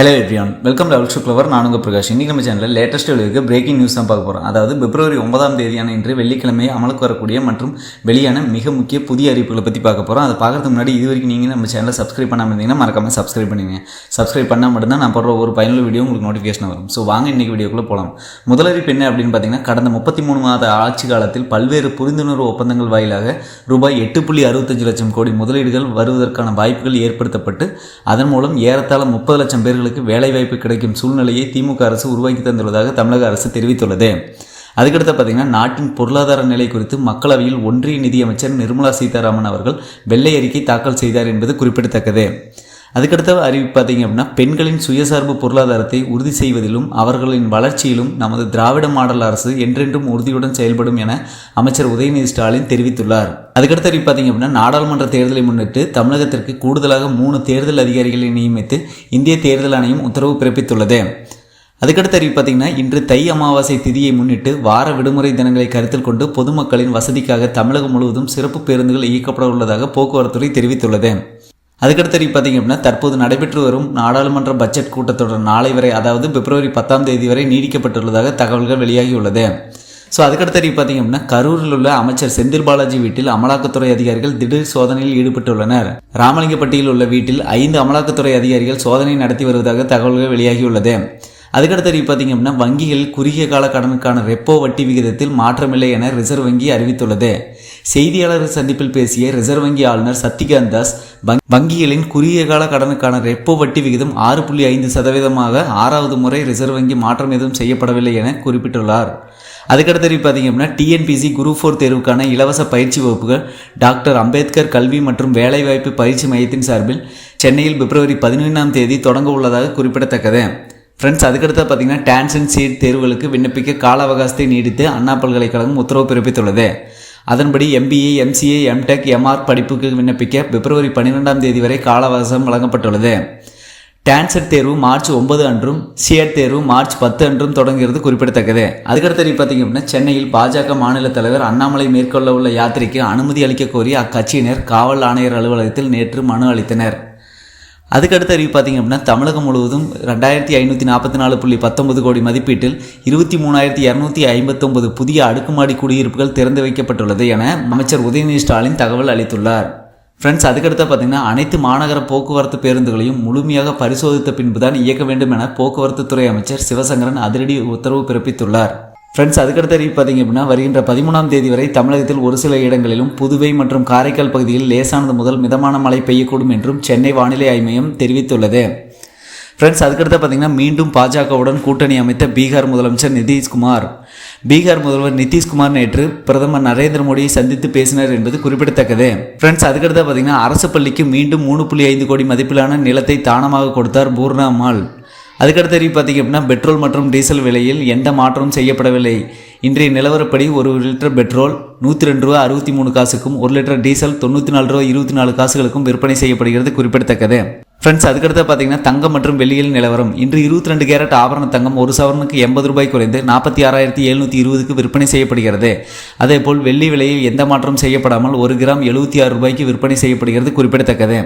Hello everyone welcome level சுக்லவர் நானுங்க பிரகாஷ். இன்றைக்கி நம்ம சேனலில் லேட்டஸ்ட் வெளியாக பிரேக்கிங் நியூஸ் தான் பார்க்க போகிறோம் அதாவது பிப்ரவரி ஒன்பதாம் தேதியான இன்று வெள்ளிக்கிழமை அமலுக்கு வரக்கூடிய மற்றும் வெளியான மிக முக்கிய புதிய அறிவிப்புகளை பற்றி பார்க்க போகிறோம் அதை பார்க்குறதுக்கு முன்னாடி இது வரைக்கும் நீங்கள் நம்ம சேனலை சப்ஸ்கிரைப் பண்ணாமல் இருந்தீங்கன்னா மறக்காமல் சப்ஸ்கிரைப் பண்ணுங்க சப்ஸ்கிரைப் பண்ணால் மட்டும்தான் நான் போடுற ஒரு பயனுள்ள வீடியோ உங்களுக்கு நோட்டிஃபிகேஷன் வரும். ஸோ வாங்க இன்றைக்கி வீடியோக்குள்ளே போகலாம் முதலறிப்பு என்ன அப்படின்னு பார்த்தீங்கன்னா கடந்த முப்பத்தி மூணு மாத ஆட்சி காலத்தில் பல்வேறு புரிந்துணர்வு ஒப்பந்தங்கள் வாயிலாக ரூபாய் எட்டு புள்ளி அறுபத்தஞ்சு லட்சம் கோடி முதலீடுகள் வருவதற்கான வாய்ப்புகள் ஏற்படுத்தப்பட்டு அதன் மூலம் ஏறத்தாழ முப்பது லட்சம் பேர்களுக்கு வேலைவாய்ப்பு கிடைக்கும் சூழ்நிலையை திமுக அரசு உருவாக்கி தந்துள்ளதாக தமிழக அரசு தெரிவித்துள்ளது. அதுக்கடுத்து பார்த்தீங்கன்னா நாட்டின் பொருளாதார நிலை குறித்து மக்களவையில் ஒன்றிய நிதியமைச்சர் நிர்மலா சீதாராமன் அவர்கள் வெள்ளை அறிக்கை தாக்கல் செய்தார் என்பது குறிப்பிடத்தக்கது. அதுக்கடுத்த அறிவிப்பு பார்த்தீங்க அப்படின்னா பெண்களின் சுயசார்பு பொருளாதாரத்தை உறுதி செய்வதிலும் அவர்களின் வளர்ச்சியிலும் நமது திராவிட மாடல் அரசு என்றென்றும் உறுதியுடன் செயல்படும் என அமைச்சர் உதயநிதி ஸ்டாலின் தெரிவித்துள்ளார். அதுக்கடுத்த அறிவிப்பு பார்த்தீங்க அப்படின்னா நாடாளுமன்ற தேர்தலை முன்னிட்டு தமிழகத்திற்கு கூடுதலாக மூணு தேர்தல் அதிகாரிகளை நியமித்து இந்திய தேர்தல் ஆணையம் உத்தரவு பிறப்பித்துள்ளது. அதுக்கடுத்த அறிவு பார்த்தீங்கன்னா இன்று தை அமாவாசை திதியை முன்னிட்டு வார விடுமுறை தினங்களை கருத்தில் கொண்டு பொதுமக்களின் வசதிக்காக தமிழகம் முழுவதும் சிறப்பு பேருந்துகள் இயக்கப்பட உள்ளதாக போக்குவரத்துறை தெரிவித்துள்ளது. அதுக்கடுத்த அறிவு பார்த்தீங்க அப்படின்னா தற்போது நடைபெற்று வரும் நாடாளுமன்ற பட்ஜெட் கூட்டத்தொடர் நாளை வரை அதாவது பிப்ரவரி பத்தாம் தேதி வரை நீடிக்கப்பட்டுள்ளதாக தகவல்கள் வெளியாகியுள்ளது. ஸோ அதுக்கடுத்த அறிவு பார்த்தீங்க அப்படின்னா கரூரில் உள்ள அமைச்சர் செந்தில் பாலாஜி வீட்டில் அமலாக்கத்துறை அதிகாரிகள் திடீர் சோதனையில் ஈடுபட்டுள்ளனர். ராமலிங்கப்பட்டியில் உள்ள வீட்டில் ஐந்து அமலாக்கத்துறை அதிகாரிகள் சோதனை நடத்தி வருவதாக தகவல்கள் வெளியாகியுள்ளது. அதுக்கடுத்த அறிவு பார்த்தீங்க அப்படின்னா வங்கிகள் குறுகிய கால கடனுக்கான ரெப்போ வட்டி விகிதத்தில் மாற்றமில்லை என ரிசர்வ் வங்கி அறிவித்துள்ளது. செய்தியாளர் சந்திப்பில் பேசிய ரிசர்வ் வங்கி ஆளுநர் சத்திகாந்த் தாஸ் வங்கிகளின் குறுகிய கால கடனுக்கான ரெப்போ வட்டி விகிதம் ஆறு புள்ளி ஐந்து சதவீதமாக ஆறாவது முறை ரிசர்வ் வங்கி மாற்றம் எதுவும் செய்யப்படவில்லை என குறிப்பிட்டுள்ளார். அதுக்கடுத்து அறிவு பார்த்தீங்க அப்படின்னா டிஎன்பிசி குரூப் ஃபோர் தேர்வுக்கான இலவச பயிற்சி வகுப்புகள் டாக்டர் அம்பேத்கர் கல்வி மற்றும் வேலைவாய்ப்பு பயிற்சி மையத்தின் சார்பில் சென்னையில் பிப்ரவரி பதினொன்றாம் தேதி தொடங்க உள்ளதாக குறிப்பிடத்தக்கது. ஃப்ரெண்ட்ஸ் அதுக்கடுத்து பார்த்தீங்கன்னா டான்ஸ் அண்ட் சீட் தேர்வுகளுக்கு விண்ணப்பிக்க கால அவகாசத்தை நீடித்து அண்ணா பல்கலைக்கழகம் உத்தரவு பிறப்பித்துள்ளது. அதன்படி எம்பிஏ எம்சிஏ எம்டெக் எம்ஆர் படிப்புக்கு விண்ணப்பிக்க பிப்ரவரி பன்னிரெண்டாம் தேதி வரை கால அவகாசம் வழங்கப்பட்டுள்ளது. டான்செட் தேர்வு மார்ச் ஒன்பது அன்றும் சிஎட் தேர்வு மார்ச் பத்து அன்றும் தொடங்குகிறது குறிப்பிடத்தக்கது. அதுக்கடுத்து பார்த்தீங்க அப்படின்னா சென்னையில் பாஜக மாநில தலைவர் அண்ணாமலை மேற்கொள்ள உள்ள யாத்திரைக்கு அனுமதி அளிக்க கோரி அக்கட்சியினர் காவல் ஆணையர் அலுவலகத்தில் நேற்று மனு அளித்தனர். அதுக்கடுத்த அறிவு பார்த்தீங்க அப்படின்னா தமிழகம் முழுவதும் ரெண்டாயிரத்தி ஐநூற்றி நாற்பத்தி நாலு புள்ளி பத்தொன்பது கோடி மதிப்பீட்டில் இருபத்தி மூணாயிரத்தி இரநூத்தி ஐம்பத்தொன்பது புதிய அடுக்குமாடி குடியிருப்புகள் திறந்து வைக்கப்பட்டுள்ளது என அமைச்சர் உதயநிதி ஸ்டாலின் தகவல் அளித்துள்ளார். ஃப்ரெண்ட்ஸ் அதுக்கடுத்து பார்த்தீங்கன்னா அனைத்து மாநகர போக்குவரத்து பேருந்துகளையும் முழுமையாக பரிசோதித்த பின்புதான் இயக்க வேண்டும் என போக்குவரத்து துறை அமைச்சர் சிவசங்கரன் அதிரடி உத்தரவு பிறப்பித்துள்ளார். ஃப்ரெண்ட்ஸ் அதுக்கடுத்த அறிவு பார்த்தீங்க அப்படின்னா வருகின்ற பதிமூணாம் தேதி வரை தமிழகத்தில் ஒரு சில இடங்களிலும் புதுவை மற்றும் காரைக்கால் பகுதியில் லேசானது முதல் மிதமான மழை பெய்யக்கூடும் என்றும் சென்னை வானிலை ஆய்மையம் தெரிவித்துள்ளது. ஃப்ரெண்ட்ஸ் அதுக்கடுத்து பார்த்தீங்கன்னா மீண்டும் பாஜகவுடன் கூட்டணி அமைத்த பீகார் முதலமைச்சர் நிதிஷ்குமார் பீகார் முதல்வர் நிதிஷ்குமார் நேற்று பிரதமர் நரேந்திர மோடியை சந்தித்து பேசினார் என்பது குறிப்பிடத்தக்கது. ஃப்ரெண்ட்ஸ் அதுக்கடுத்து பார்த்தீங்கன்னா அரசு பள்ளிக்கு மீண்டும் மூணு புள்ளி ஐந்து கோடி மதிப்பிலான நிலத்தை தானமாக கொடுத்தார் பூர்ணா அதுக்கடுத்த அறிவு பார்த்தீங்க அப்படின்னா பெட்ரோல் மற்றும் டீசல் விலையில் எந்த மாற்றமும் செய்யப்படவில்லை. இன்றைய நிலவரப்படி ஒரு லிட்டர் பெட்ரோல் நூற்றி ரெண்டு ரூபா அறுபத்தி மூணு காசுக்கும் ஒரு லிட்டர் டீசல் தொண்ணூற்றி நாலு ரூபா இருபத்தி நாலு காசுகளுக்கும் விற்பனை செய்யப்படுகிறது குறிப்பிடத்தக்கது. ஃப்ரெண்ட்ஸ் அதுக்கடுத்து பார்த்தீங்கன்னா தங்கம் மற்றும் வெள்ளியில் நிலவரம். இன்று இருபத்தி ரெண்டு கேரட் ஆபரண தங்கம் ஒரு சவரனுக்கு எண்பது ரூபாய் குறைந்து நாற்பத்தி ஆறாயிரத்தி எழுநூற்றி இருபதுக்கு விற்பனை செய்யப்படுகிறது. அதேபோல் வெள்ளி விலையில் எந்த மாற்றம் செய்யப்படாமல் ஒரு கிராம் எழுபத்தி ஆறு ரூபாய்க்கு விற்பனை செய்யப்படுகிறது குறிப்பிடத்தக்கது.